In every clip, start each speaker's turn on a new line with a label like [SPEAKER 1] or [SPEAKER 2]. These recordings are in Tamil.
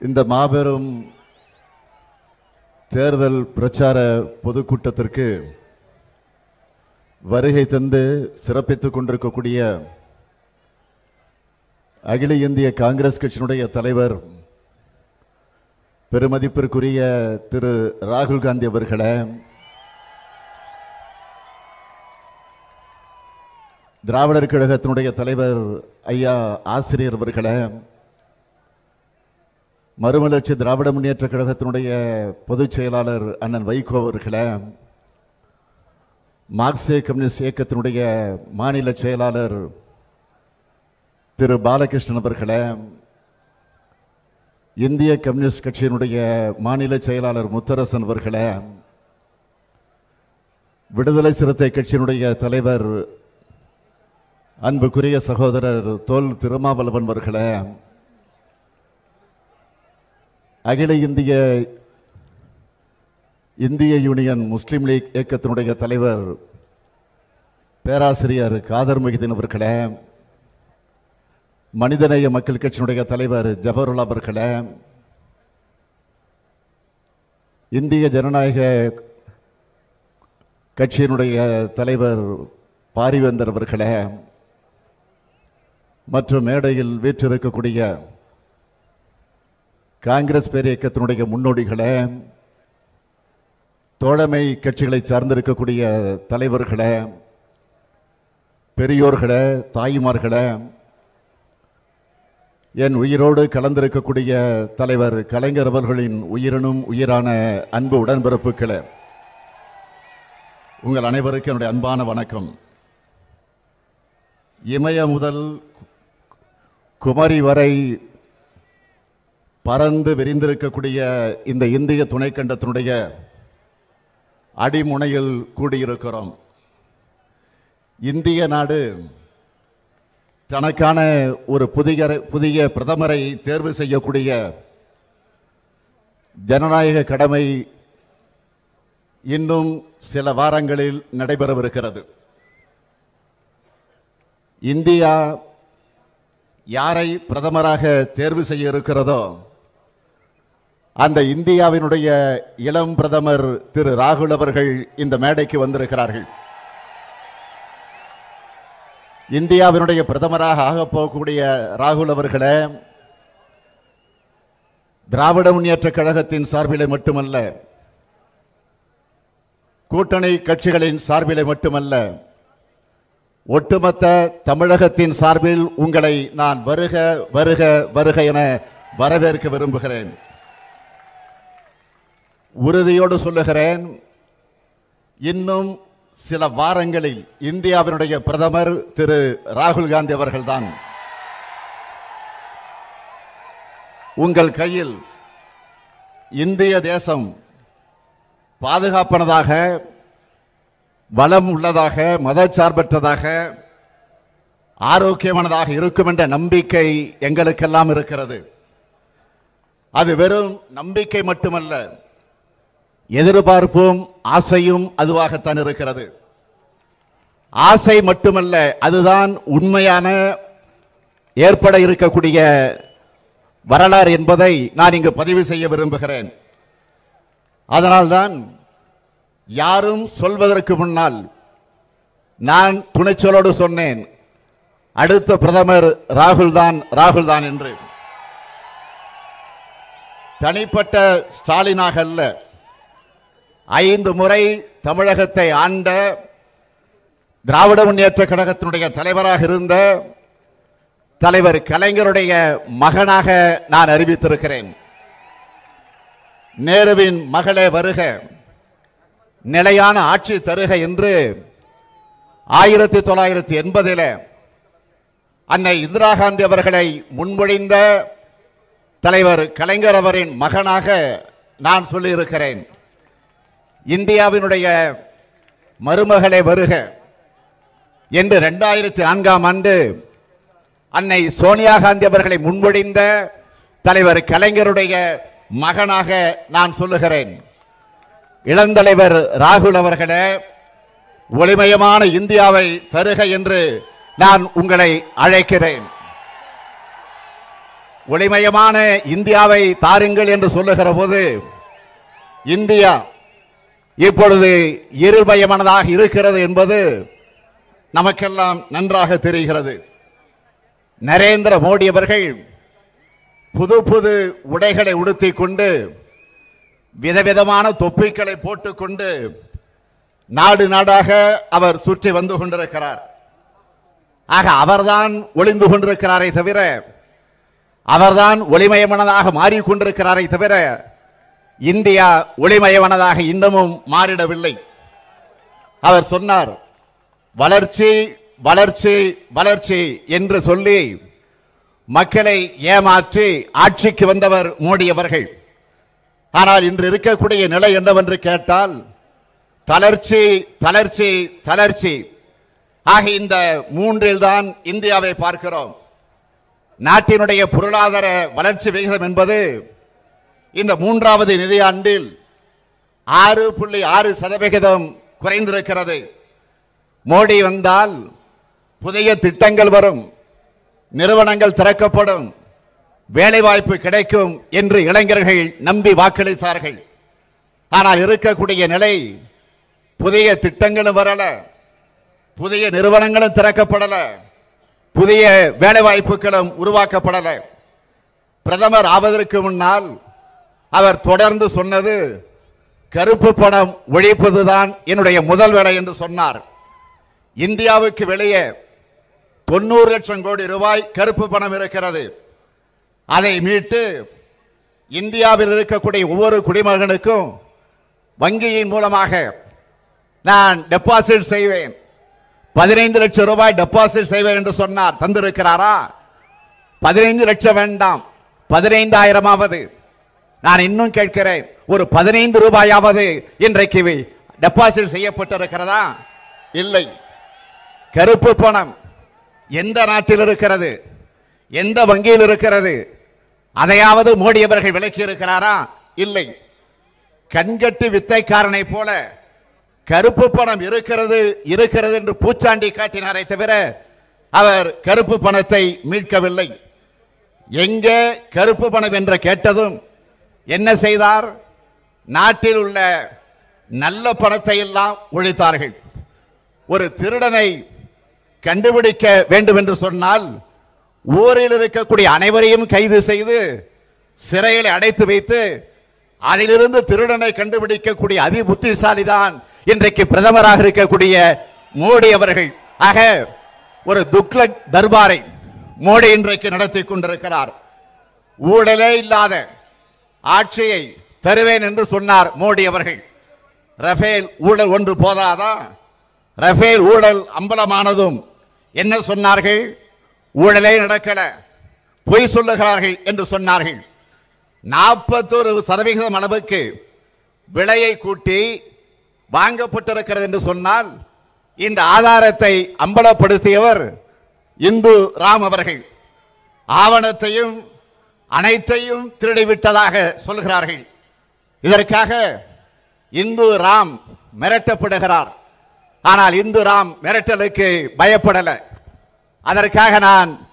[SPEAKER 1] இந்த மாபெரும் தேர்தல் பிரச்சார பொதுக்கூட்டத்திற்கு வருகை தந்து சிறப்பித்துக் கொண்டிருக்கக்கூடிய அகில இந்திய காங்கிரஸ் கட்சியினுடைய தலைவர் பெருமதிப்பிற்குரிய திரு ராகுல் காந்தி அவர்களை திராவிடர் கழகத்தினுடைய தலைவர் ஐயா ஆசிரியர் அவர்களை மறுமலர்ச்சி திராவிட முன்னேற்ற கழகத்தினுடைய பொதுச் செயலாளர் அண்ணன் வைகோ அவர்களே மார்க்சிய கம்யூனிஸ்ட் இயக்கத்தினுடைய மாநில செயலாளர் திரு பாலகிருஷ்ணன் அவர்களே இந்திய கம்யூனிஸ்ட் கட்சியினுடைய மாநில செயலாளர் முத்தரசன் அவர்களே விடுதலை சிறுத்தை கட்சியினுடைய தலைவர் அன்புக்குரிய சகோதரர் தோல் திருமாவளவன் அவர்களே அகில இந்திய இந்திய யூனியன் முஸ்லீம் லீக் இயக்கத்தினுடைய தலைவர் பேராசிரியர் காதர் மொஹிதீன் அவர்களே மனிதநேய மக்கள் கட்சியினுடைய தலைவர் ஜவஹர்லால் அவர்களே இந்திய ஜனநாயக கட்சியினுடைய தலைவர் பாரிவேந்தர் அவர்களே மற்றும் மேடையில் வீற்றிருக்கக்கூடிய காங்கிரஸ் பேர் இயக்கத்தினுடைய தோழமை கட்சிகளை சார்ந்திருக்கக்கூடிய தலைவர்களை பெரியோர்களை தாய்மார்களை என் உயிரோடு கலந்திருக்கக்கூடிய தலைவர் கலைஞர் அவர்களின் உயிரினும் உயிரான அன்பு உடன்பிறப்புகளே உங்கள் அனைவருக்கும் என்னுடைய அன்பான வணக்கம். இமய முதல் குமரி வரை பறந்து விரிந்திருக்கக்கூடிய இந்த இந்திய துணைக்கண்டத்தினுடைய அடிமுனையில் கூடியிருக்கிறோம். இந்திய நாடு தனக்கான ஒரு புதிய புதிய பிரதமரை தேர்வு செய்யக்கூடிய ஜனநாயக கடமை இன்னும் சில வாரங்களில் நடைபெறவிருக்கிறது. இந்தியா யாரை பிரதமராக தேர்வு செய்ய இருக்கிறதோ அந்த இந்தியாவினுடைய இளம் பிரதமர் திரு ராகுல் அவர்கள் இந்த மேடைக்கு வந்திருக்கிறார்கள். இந்தியாவினுடைய பிரதமராக ஆகப் போகக்கூடிய ராகுல் அவர்களே திராவிட முன்னேற்ற கழகத்தின் சார்பிலே மட்டுமல்ல கூட்டணி கட்சிகளின் சார்பிலே மட்டுமல்ல ஒட்டுமொத்த தமிழகத்தின் சார்பில் உங்களை நான் வருக வருக வருக என வரவேற்க விரும்புகிறேன். உறுதியோடு சொல்லுகிறேன் இன்னும் சில வாரங்களில் இந்தியாவினுடைய பிரதமர் திரு ராகுல் காந்தி அவர்கள்தான். உங்கள் கையில் இந்திய தேசம் பாதுகாப்பானதாக வளம் உள்ளதாக மதச்சார்பற்றதாக ஆரோக்கியமானதாக இருக்கும் என்ற நம்பிக்கை எங்களுக்கெல்லாம் இருக்கிறது. அது வெறும் நம்பிக்கை மட்டுமல்ல எதிர்பார்ப்பும் ஆசையும் அதுவாகத்தான் இருக்கிறது. ஆசை மட்டுமல்ல அதுதான் உண்மையான ஏற்பட இருக்கக்கூடிய வரலாறு என்பதை நான் இங்கு பதிவு செய்ய விரும்புகிறேன். அதனால்தான் யாரும் சொல்வதற்கு முன்னால் நான் துணைச்சொலோடு சொன்னேன் அடுத்த பிரதமர் ராகுல் தான் ராகுல் தான் என்று. தனிப்பட்ட ஸ்டாலினாக அல்ல ஐந்து முறை தமிழகத்தை ஆண்ட திராவிட முன்னேற்ற கழகத்தினுடைய தலைவராக இருந்த தலைவர் கலைஞருடைய மகனாக நான் அறிவித்திருக்கிறேன். நேருவின் மகளே வருக. நிலையான ஆட்சி தருக என்று ஆயிரத்தி தொள்ளாயிரத்தி எண்பதில் அன்னை இந்திரா காந்தி அவர்களை முன்மொழிந்த தலைவர் கலைஞர் அவரின் மகனாக நான் சொல்லியிருக்கிறேன். இந்தியாவினுடைய மருமகளை வருக என்று ரெண்டாயிரத்தி நான்காம் ஆண்டு அன்னை சோனியா காந்தி அவர்களை முன்மொழிந்த தலைவர் கலைஞருடைய மகனாக நான் சொல்லுகிறேன். இளந்தலைவர் ராகுல் அவர்களே ஒளிமயமான இந்தியாவை தருக என்று நான் உங்களை அழைக்கிறேன். ஒளிமயமான இந்தியாவை தாருங்கள் என்று சொல்லுகிற போது இந்தியா இப்பொழுது இருள்மயமானதாக இருக்கிறது என்பது நமக்கெல்லாம் நன்றாக தெரிகிறது. நரேந்திர மோடி அவர்கள் புது புது உடைகளை உடுத்தி கொண்டு விதவிதமான தொப்பிகளை போட்டுக்கொண்டு நாடு நாடாக அவர் சுற்றி வந்து கொண்டிருக்கிறார். ஆக அவர்தான் ஒளிந்து கொண்டிருக்கிறாரே தவிர அவர்தான் ஒளிமயமானதாக மாறிக்கொண்டிருக்கிறாரே தவிர இந்தியா ஒளிமயவனதாக இன்னமும் மாறிடவில்லை. அவர் சொன்னார் வளர்ச்சி வளர்ச்சி வளர்ச்சி என்று சொல்லி மக்களை ஏமாற்றி ஆட்சிக்கு வந்தவர் மோடி அவர்கள். ஆனால் இன்று இருக்கக்கூடிய நிலை என்னவென்று கேட்டால் தளர்ச்சி தளர்ச்சி தளர்ச்சி. ஆக இந்த மூன்றில் தான் இந்தியாவை பார்க்கிறோம். நாட்டினுடைய பொருளாதார வளர்ச்சி விகிதம் என்பது இந்த மூன்றாவது நிதியாண்டில் ஆறு புள்ளி ஆறு சதவிகிதம் குறைந்திருக்கிறது. மோடி வந்தால் புதிய திட்டங்கள் வரும் நிறுவனங்கள் திறக்கப்படும் வேலைவாய்ப்பு கிடைக்கும் என்று இளைஞர்கள் நம்பி வாக்களித்தார்கள். ஆனால் இருக்கக்கூடிய நிலை புதிய திட்டங்களும் வரல புதிய நிறுவனங்களும் திறக்கப்படல புதிய வேலைவாய்ப்புகளும் உருவாக்கப்படல. பிரதமர் ஆவதற்கு முன்னால் அவர் தொடர்ந்து சொன்னது கருப்பு பணம் ஒழிப்பதுதான் என்னுடைய முதல் வேலை என்று சொன்னார். இந்தியாவுக்கு வெளியே தொண்ணூறு லட்சம் கோடி ரூபாய் கருப்பு பணம் இருக்கிறது. அதை மீட்டு இந்தியாவில் இருக்கக்கூடிய ஒவ்வொரு குடிமகனுக்கும் வங்கியின் மூலமாக நான் டெபாசிட் செய்வேன். பதினைந்து லட்சம் ரூபாய் டெபாசிட் செய்வேன் என்று சொன்னார். தந்திருக்கிறாரா? பதினைந்து லட்சம் வேண்டாம். பதினைந்தாயிரமாவது. நான் இன்னும் கேட்கிறேன் ஒரு பதினைந்து ரூபாயாவது இன்றைக்கு டெபாசிட் செய்யப்பட்டிருக்கிறதா? இல்லை. கருப்பு பணம் எந்த நாட்டில் இருக்கிறது? எந்த வங்கியில் இருக்கிறது? அதையாவது மோடி அவர்கள் விலக்கி இருக்கிறாரா இல்லை. கண்கட்டு வித்தைக்காரனை போல கருப்பு பணம் இருக்கிறது இருக்கிறது என்று பூச்சாண்டி காட்டினாரே தவிர அவர் கருப்பு பணத்தை மீட்கவில்லை. எங்க கருப்பு பணம் என்று கேட்டதும் என்ன செய்தார்? நாட்டில் உள்ள நல்ல பணத்தை எல்லாம் ஒழித்தார்கள். ஒரு திருடனை கண்டுபிடிக்க வேண்டும் என்று சொன்னால் ஊரில் இருக்கக்கூடிய அனைவரையும் கைது செய்து சிறையில் அடைத்து வைத்து அதிலிருந்து திருடனை கண்டுபிடிக்கக்கூடிய அதி புத்திசாலிதான் இன்றைக்கு பிரதமராக இருக்கக்கூடிய மோடி அவர்கள். ஆக ஒரு துக்லக் தர்பாரை மோடி இன்றைக்கு நடத்தி கொண்டிருக்கிறார். ஊழலே இல்லாத ஆட்சியை தருவேன் என்று சொன்னார் மோடி அவர்கள். ரஃபேல் ஊழல் ஒன்று போதாதா? ரஃபேல் ஊழல் அம்பலமானதும் என்ன சொன்னார்கள்? ஊழலே நடக்கல. பொய் சொல்லுகிறார்கள் என்று சொன்னார்கள். நாற்பத்தொரு சதவிகிதம் அளவுக்கு விலையை கூட்டி வாங்கப்பட்டிருக்கிறது என்று சொன்னால் இந்த ஆதாரத்தை அம்பலப்படுத்தியவர் இந்து ராம் அவர்கள். ஆவணத்தையும் அனைத்தையும் திருடிவிட்டதாக சொல்கிறார்கள். இதற்காக இந்து ராம் மிரட்டப்படுகிறார். ஆனால் இந்து ராம் மிரட்டலுக்கு பயப்படல. அதற்காக நான்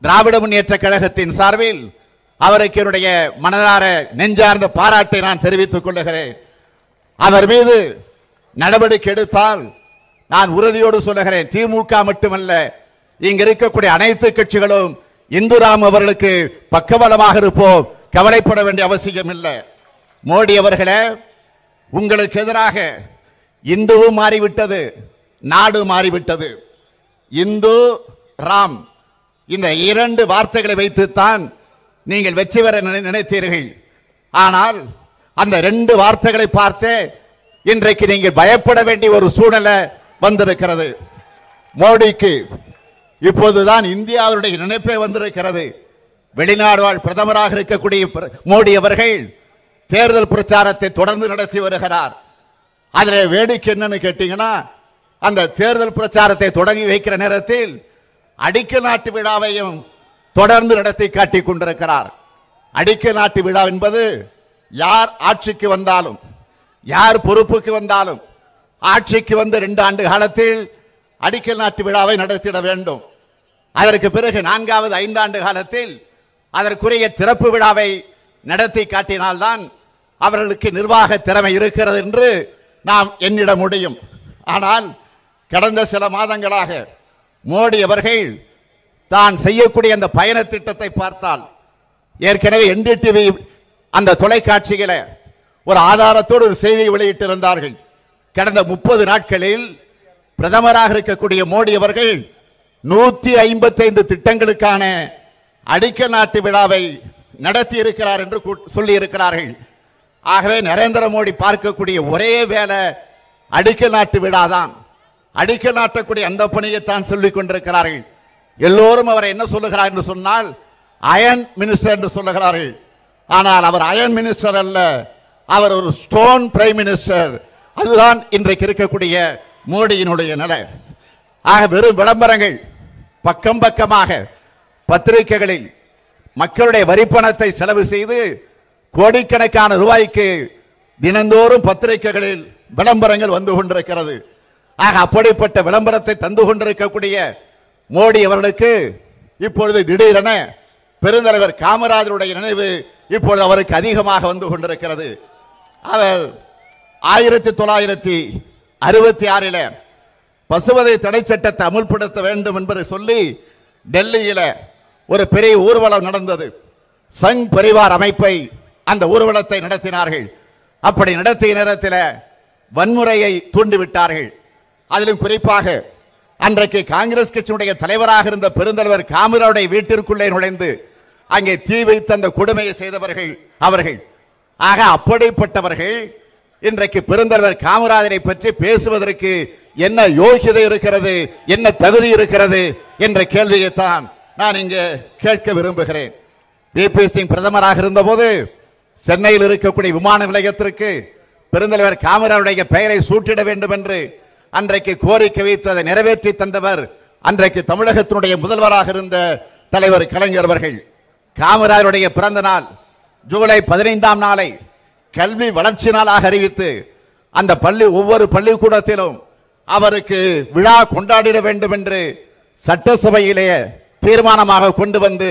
[SPEAKER 1] திராவிட முன்னேற்ற கழகத்தின் சார்பில் அவருக்கு என்னுடைய மனதார நெஞ்சார்ந்த பாராட்டை நான் தெரிவித்துக் கொள்ளுகிறேன். அவர் மீது நடவடிக்கை எடுத்தால் நான் உறுதியோடு சொல்லுகிறேன். திமுக மட்டுமல்ல இங்க இருக்கக்கூடிய அனைத்து கட்சிகளும் இந்துராம் அவர்களுக்கு பக்கபலமாக இருப்போம். கவலைப்பட வேண்டிய அவசியம் இல்லை மோடி அவர்களே உங்களுக்கு எதிராக இந்துவும் மாறிவிட்டது நாடு மாறிவிட்டது. இந்து ராம் இந்த இரண்டு வார்த்தைகளை வைத்துத்தான் நீங்கள் வெற்றி பெற நினைத்தீர்கள். ஆனால் அந்த ரெண்டு வார்த்தைகளை பார்த்து இன்றைக்கு நீங்கள் பயப்பட வேண்டிய ஒரு சூழ்நிலை வந்திருக்கிறது. மோடிக்கு இப்போதுதான் இந்தியாவுடைய நினைப்பே வந்திருக்கிறது. வெளிநாடு வாழ் பிரதமராக இருக்கக்கூடிய பிர- மோடி அவர்கள் தேர்தல் பிரச்சாரத்தை தொடர்ந்து நடத்தி வருகிறார். அதில் வேடிக்கை என்னன்னு கேட்டீங்கன்னா அந்த தேர்தல் பிரச்சாரத்தை தொடங்கி வைக்கிற நேரத்தில் அடிக்க நாட்டு விழாவையும் தொடர்ந்து நடத்தி காட்டிக் கொண்டிருக்கிறார். அடிக்க நாட்டு விழா என்பது யார் ஆட்சிக்கு வந்தாலும் யார் பொறுப்புக்கு வந்தாலும் ஆட்சிக்கு வந்து ரெண்டு ஆண்டு காலத்தில் அடிக்கல் நாட்டு விழாவை நடத்திட வேண்டும். அதற்கு பிறகு நான்காவது ஐந்தாண்டு காலத்தில் அதற்குரிய திறப்பு விழாவை நடத்தி காட்டினால்தான் அவர்களுக்கு நிர்வாக திறமை இருக்கிறது என்று நாம் எண்ணிட முடியும். ஆனால் கடந்த சில மாதங்களாக மோடி அவர்கள் தான் செய்யக்கூடிய அந்த பயண திட்டத்தை பார்த்தால் ஏற்கனவே என்டிடிவி அந்த தொலைக்காட்சிகளை ஒரு ஆதாரத்தோடு ஒரு செய்தியை வெளியிட்டிருந்தார்கள். கடந்த முப்பது நாட்களில் பிரதமராக இருக்கக்கூடிய மோடி அவர்கள் நூத்தி ஐம்பத்தைந்து திட்டங்களுக்கான அடிக்கல் நாட்டு விழாவை நடத்தி இருக்கிறார் என்று சொல்லி இருக்கிறார்கள் ஆகவே நரேந்திர மோடி பார்க்கக்கூடிய ஒரே வேலை அடிக்கல் நாட்டு விழாதான். அடிக்கல் நாட்டக்கூடிய அந்த பணியைத்தான் சொல்லிக் கொண்டிருக்கிறார்கள். எல்லோரும் அவரை என்ன சொல்லுகிறார் என்று சொன்னால் அயன் மினிஸ்டர் என்று சொல்லுகிறார்கள். ஆனால் அவர் அயன் மினிஸ்டர் அல்ல அவர் ஒரு ஸ்டோன் பிரைம் மினிஸ்டர். அதுதான் இன்றைக்கு இருக்கக்கூடிய மோடியினுடைய நிலை. ஆக வெறும் விளம்பரங்கள். பக்கம் பக்கமாக பத்திரிகைகளில் மக்களுடைய வரிப்பணத்தை செலவு செய்து கோடிக்கணக்கான ரூபாய்க்கு தினந்தோறும் பத்திரிகைகளில் விளம்பரங்கள் வந்து கொண்டிருக்கிறது. ஆக அப்படிப்பட்ட விளம்பரத்தை தந்து கொண்டிருக்கக்கூடிய மோடி அவர்களுக்கு இப்பொழுது திடீரென பெருந்தலைவர் காமராஜருடைய நினைவு இப்பொழுது அவருக்கு அதிகமாக வந்து கொண்டிருக்கிறது. அவர் ஆயிரத்தி தொள்ளாயிரத்தி அறுபத்தி ஆறில் பசுவதை தடை சட்டத்தை அமுல்படுத்த வேண்டும் என்பதை சொல்லி டெல்லியில ஒரு பெரிய ஊர்வலம் நடந்தது. சங் பரிவார் அமைப்பை அந்த ஊர்வலத்தை நடத்தினார்கள். அப்படி நடத்திய நேரத்தில் வன்முறையை தூண்டிவிட்டார்கள். அதிலும் குறிப்பாக அன்றைக்கு காங்கிரஸ் கட்சியினுடைய தலைவராக இருந்த பெருந்தலைவர் காமராவுடைய வீட்டிற்குள்ளே நுழைந்து அங்கே தீ வைத்து அந்த கொடுமையை செய்தவர்கள் அவர்கள். ஆக அப்படிப்பட்டவர்கள் இன்றைக்கு பெருந்தலைவர் காமராஜரை பற்றி பேசுவதற்கு என்ன யோகியதை இருக்கிறது என்ன தகுதி இருக்கிறது என்ற கேள்வியைத்தான் நான் இங்கே கேட்க விரும்புகிறேன். பிபி சிங் பிரதமராக இருந்தபோது சென்னையில் இருக்கக்கூடிய விமான நிலையத்திற்கு பெருந்தலைவர் காமராஜருடைய பெயரை சூட்டிட வேண்டும் என்று அன்றைக்கு கோரிக்கை வைத்து அதை நிறைவேற்றி தந்தவர் அன்றைக்கு தமிழகத்தினுடைய முதல்வராக இருந்த தலைவர் கலைஞர் அவர்கள். காமராஜருடைய பிறந்த நாள் ஜூலை பதினைந்தாம் நாளை கல்வி வளர்ச்சி நாளாக அறிவித்து அந்த பள்ளி ஒவ்வொரு பள்ளிக்கூடத்திலும் அவருக்கு விழா கொண்டாடிட வேண்டும் என்று சட்டசபையிலே தீர்மானமாக கொண்டு வந்து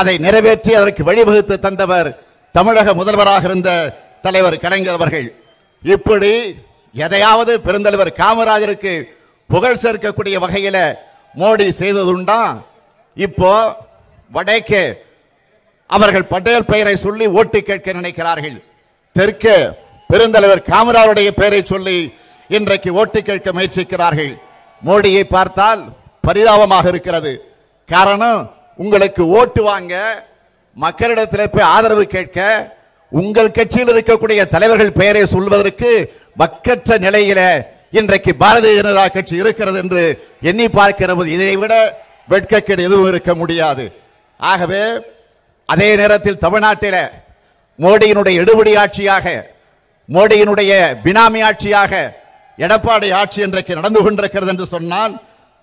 [SPEAKER 1] அதை நிறைவேற்றி அதற்கு வழிவகுத்து தந்தவர் தமிழக முதல்வராக இருந்த தலைவர் கலைஞர் அவர்கள். இப்படி எதையாவது பெருந்தலைவர் காமராஜருக்கு புகழ் சேர்க்கக்கூடிய வகையில் மோடி செய்ததுண்டா? இப்போ வடக்கே அவர்கள் பட்டேல் பெயரை சொல்லி ஓட்டு கேட்க நினைக்கிறார்கள். தெற்கே பெருந்தலைவர் காமராஜருடைய பெயரை சொல்லி இன்றைக்கு ஓட்டு கேட்க முயற்சிக்கிறார்கள். மோடியை பார்த்தால் பரிதாபமாக இருக்கிறது. காரணம் உங்களுக்கு ஓட்டு வாங்க மக்களிடத்தில் போய் ஆதரவு கேட்க உங்கள் கட்சியில் இருக்கக்கூடிய தலைவர்கள் பெயரை சொல்வதற்கு வக்கற்ற நிலையில இன்றைக்கு பாரதிய ஜனதா கட்சி இருக்கிறது என்று எண்ணி பார்க்கிறது இதை விட வெட்கக்கேடு எதுவும் இருக்க முடியாது. ஆகவே அதே நேரத்தில் தமிழ்நாட்டில் மோடியினுடைய எடுபடி ஆட்சியாக மோடியினுடைய பினாமி ஆட்சியாக எடப்பாடி ஆட்சி இன்றைக்கு நடந்து கொண்டிருக்கிறது என்று சொன்னால்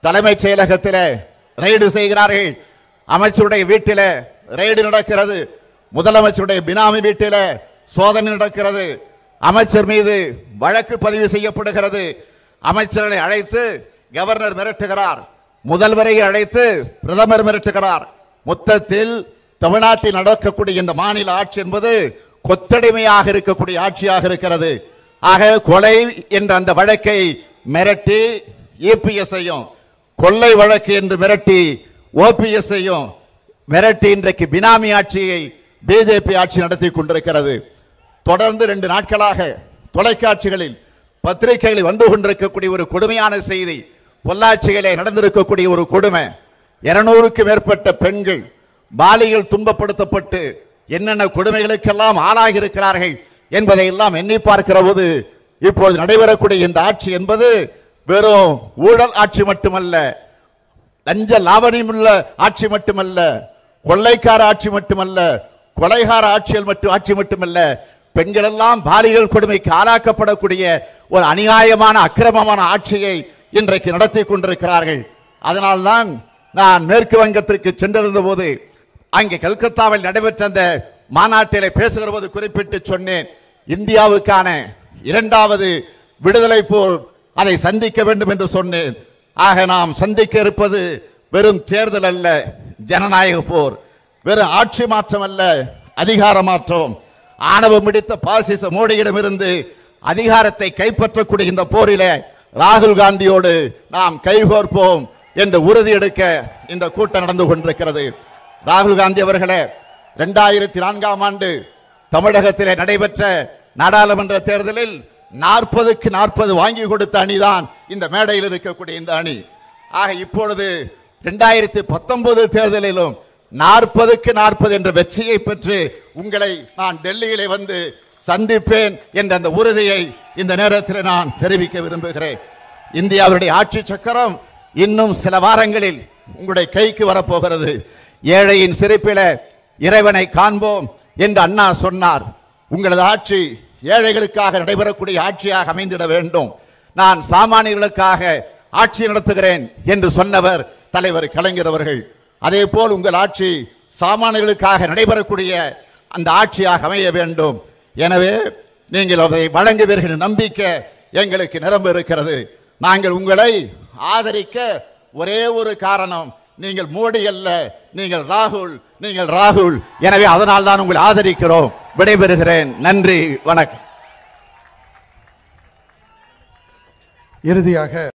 [SPEAKER 1] தலைமைச் செயலகத்தில் ரெய்டு செய்கிறார்கள். அமைச்சருடைய வீட்டில் ரெய்டு நடக்கிறது. முதலமைச்சருடைய பினாமி வீட்டில் சோதனை நடக்கிறது. அமைச்சர் மீது வழக்கு பதிவு செய்யப்படுகிறது. அமைச்சர்களை அழைத்து கவர்னர் மிரட்டுகிறார். முதல்வரை அழைத்து பிரதமர் மிரட்டுகிறார். மொத்தத்தில் தமிழ்நாட்டில் நடக்கக்கூடிய இந்த மாநில ஆட்சி என்பது கொத்தடிமையாக இருக்கக்கூடிய ஆட்சியாக இருக்கிறது. ஆக கொலை என்ற அந்த வழக்கை மிரட்டி இபிஎஸ் கொள்ளை வழக்கு என்று மிரட்டி ஓபிஎஸ்ஐயும் மிரட்டி இன்றைக்கு பினாமி ஆட்சியை பிஜேபி ஆட்சி நடத்தி கொண்டிருக்கிறது. தொடர்ந்து ரெண்டு நாட்களாக தொலைக்காட்சிகளில் பத்திரிகைகளில் வந்து கொண்டிருக்கக்கூடிய ஒரு கொடுமையான செய்தி பொள்ளாச்சியிலே நடந்திருக்கக்கூடிய ஒரு கொடுமை. இருநூறுக்கு மேற்பட்ட பெண்கள் பாலியல் துன்பப்படுத்தப்பட்டு என்னென்ன கொடுமைகளுக்கெல்லாம் ஆளாகி இருக்கிறார்கள் என்பதை எல்லாம் எண்ணி பார்க்கிற போது இப்போது நடைபெறக்கூடிய இந்த ஆட்சி என்பது வெறும் ஊழல் ஆட்சி மட்டுமல்ல லஞ்ச லாவணியம் ஆட்சி மட்டுமல்ல கொள்ளைக்கார ஆட்சி மட்டுமல்ல கொலைகார ஆட்சியல் மட்டும் ஆட்சி மட்டுமல்ல பெண்கள் எல்லாம் பாலியல் கொடுமைக்கு ஆளாக்கப்படக்கூடிய ஒரு அநியாயமான அக்கிரமமான ஆட்சியை இன்றைக்கு நடத்தி கொண்டிருக்கிறார்கள். அதனால்தான் நான் மேற்கு வங்கத்திற்கு சென்றிருந்த போது அங்கே கல்கத்தாவில் நடைபெற்ற அந்த மாநாட்டிலே பேசுகிற போது குறிப்பிட்டு சொன்னேன் இந்தியாவுக்கான இரண்டாவது விடுதலை போர் அதை சந்திக்க வேண்டும் என்று சொன்னேன். ஆக நாம் சந்திக்க இருப்பது வெறும் தேர்தல் அல்ல ஜனநாயக போர். வெறும் ஆட்சி மாற்றம் அல்ல அதிகார மாற்றம் ஆணவம் பிடித்த பாசிச மோடியிடமிருந்து அதிகாரத்தை கைப்பற்றக்கூடிய இந்த போரில ராகுல் காந்தியோடு நாம் கைகோர்ப்போம் என்று உறுதி எடுக்க இந்த கூட்டம் நடந்து கொண்டிருக்கிறது. ராகுல் காந்தி அவர்களே இரண்டாயிரத்தி நான்காம் ஆண்டு தமிழகத்திலே நடைபெற்ற நாடாளுமன்ற தேர்தலில் நாற்பதுக்கு நாற்பது வாங்கி கொடுத்த அணிதான் இந்த மேடையில் இருக்கக்கூடிய இந்த அணி. ஆக இப்பொழுது இரண்டாயிரத்தி பத்தொன்பது தேர்தலிலும் நாற்பதுக்கு நாற்பது என்ற வெற்றியை பெற்று உங்களை நான் டெல்லியிலே வந்து சந்திப்பேன் என்ற அந்த உறுதியை இந்த நேரத்தில் நான் தெரிவிக்க விரும்புகிறேன். இந்தியாவுடைய ஆட்சி சக்கரம் இன்னும் சில வாரங்களில் உங்களுடைய கைக்கு வரப்போகிறது. ஏழையின் சிரிப்பில இறைவனை காண்போம் என்று அண்ணா சொன்னார். உங்களது ஆட்சி ஏழைகளுக்காக நடைபெறக்கூடிய ஆட்சியாக அமைந்திட வேண்டும். நான் சாமானியர்களுக்காக ஆட்சி நடத்துகிறேன் என்று சொன்னவர் தலைவர் கலைஞர் அவர்கள். அதே போல் உங்கள் ஆட்சி சாமானியர்களுக்காக நடைபெறக்கூடிய அந்த ஆட்சியாக அமைய வேண்டும். எனவே நீங்கள் அதை வழங்குவீர்கள் நம்பிக்கை எங்களுக்கு நிரம்ப இருக்கிறது. நாங்கள் உங்களை ஆதரிக்க ஒரே ஒரு காரணம் நீங்கள் மோடி அல்ல நீங்கள் ராகுல் நீங்கள் ராகுல். எனவே அதனால் தான் உங்களை ஆதரிக்கிறோம். விடைபெறுகிறேன். நன்றி வணக்கம்.
[SPEAKER 2] இறுதியாக